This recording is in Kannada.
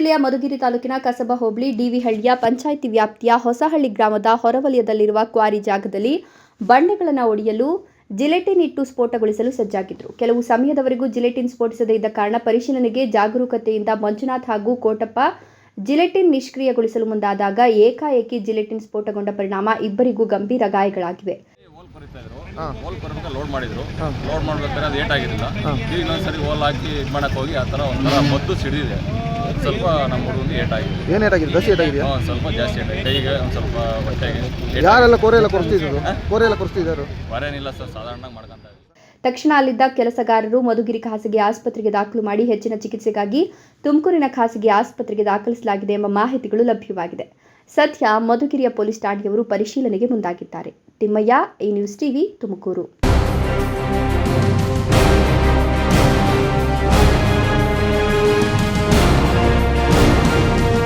ಜಿಲ್ಲೆಯ ಮಧುಗಿರಿ ತಾಲೂಕಿನ ಕಸಬಾ ಹೋಬಳಿ ಡಿವಿಹಳ್ಳಿಯ ಪಂಚಾಯಿತಿ ವ್ಯಾಪ್ತಿಯ ಹೊಸಹಳ್ಳಿ ಗ್ರಾಮದ ಹೊರವಲಯದಲ್ಲಿರುವ ಕ್ವಾರಿ ಜಾಗದಲ್ಲಿ ಬಂಡೆಗಳನ್ನು ಒಡೆಯಲು ಜಿಲೆಟಿನ್ ಇಟ್ಟು ಸ್ಫೋಟಗೊಳಿಸಲು ಸಜ್ಜಾಗಿದ್ದರು ಕೆಲವು ಸಮಯದವರೆಗೂ ಜಿಲೆಟಿನ್ ಸ್ಫೋಟಿಸದೇ ಇದ್ದ ಕಾರಣ ಪರಿಶೀಲನೆಗೆ ಜಾಗರೂಕತೆಯಿಂದ ಮಂಜುನಾಥ್ ಹಾಗೂ ಕೋಟಪ್ಪ ಜಿಲೆಟಿನ್ ನಿಷ್ಕ್ರಿಯಗೊಳಿಸಲು ಮುಂದಾದಾಗ ಏಕಾಏಕಿ ಜಿಲೆಟಿನ್ ಸ್ಫೋಟಗೊಂಡ ಪರಿಣಾಮ ಇಬ್ಬರಿಗೂ ಗಂಭೀರ ಗಾಯಗಳಾಗಿವೆ. ಹೋಲ್ ಕೊರಿತಾ ಇದ್ರು. ಹೋಲ್ ಲೋಡ್ ಮಾಡಿದ್ರು. ಲೋಡ್ ಮಾಡ್ಬೇಕಾದ್ರೆ ಅದು ಏಟ್ ಆಗಿರಲಿಲ್ಲ. ಈಗ ಇನ್ನೊಂದ್ಸರಿ ಹೋಲ್ ಹಾಕಿ ಇದು ಮಾಡಕ್ ಹೋಗಿ ಆ ಥರ ಒಂಥರ ಮದ್ದು ಸಿಡಿದಿದೆ. ಸ್ವಲ್ಪ ನಮ್ಮ ಹುಡುಗನಿಗೆ ಏಟ್ ಆಗಿದೆ. ಏನು ಏಟಾಗಿದೆ ದಸಿ ಏಟಾಗಿದೆಯಾ ಒಂದು ಸ್ವಲ್ಪ ಜಾಸ್ತಿ ಏಟ್ ಆಗಿದೆ. ಕೈಗೆ ಒಂದು ಸ್ವಲ್ಪ ಹೊಟ್ಟೆಗೆ ಏಟ್ ಯಾರೆಲ್ಲ ಕೋರೆ ಎಲ್ಲ ಕೊರಿಸ್ತಿದ್ರು? ಕೋರೆ ಎಲ್ಲ ಕೊರಿಸ್ತಿದ್ದಾರೆ? ಬರೇನಿಲ್ಲ ಸರ್ ಸಾಧಾರಣವಾಗಿ ಮಾಡ್ಕೊಂತ ಇದ್ದೀವಿ. ತಕ್ಷಣ ಅಲ್ಲಿದ್ದ ಕೆಲಸಗಾರರು ಮಧುಗಿರಿ ಖಾಸಗಿ ಆಸ್ಪತ್ರೆಗೆ ದಾಖಲು ಮಾಡಿ ಹೆಚ್ಚಿನ ಚಿಕಿತ್ಸೆಗಾಗಿ ತುಮಕೂರಿನ ಖಾಸಗಿ ಆಸ್ಪತ್ರೆಗೆ ದಾಖಲಿಸಲಾಗಿದೆ ಎಂಬ ಮಾಹಿತಿಗಳು ಲಭ್ಯವಾಗಿದೆ. ಸದ್ಯ ಮಧುಗಿರಿಯ ಪೊಲೀಸ್ ಠಾಣೆಯವರು ಪರಿಶೀಲನೆಗೆ ಮುಂದಾಗಿದ್ದಾರೆ. ತಿಮ್ಮಯ್ಯ ಈ ನ್ಯೂಸ್ ಟಿವಿ ತುಮಕೂರು.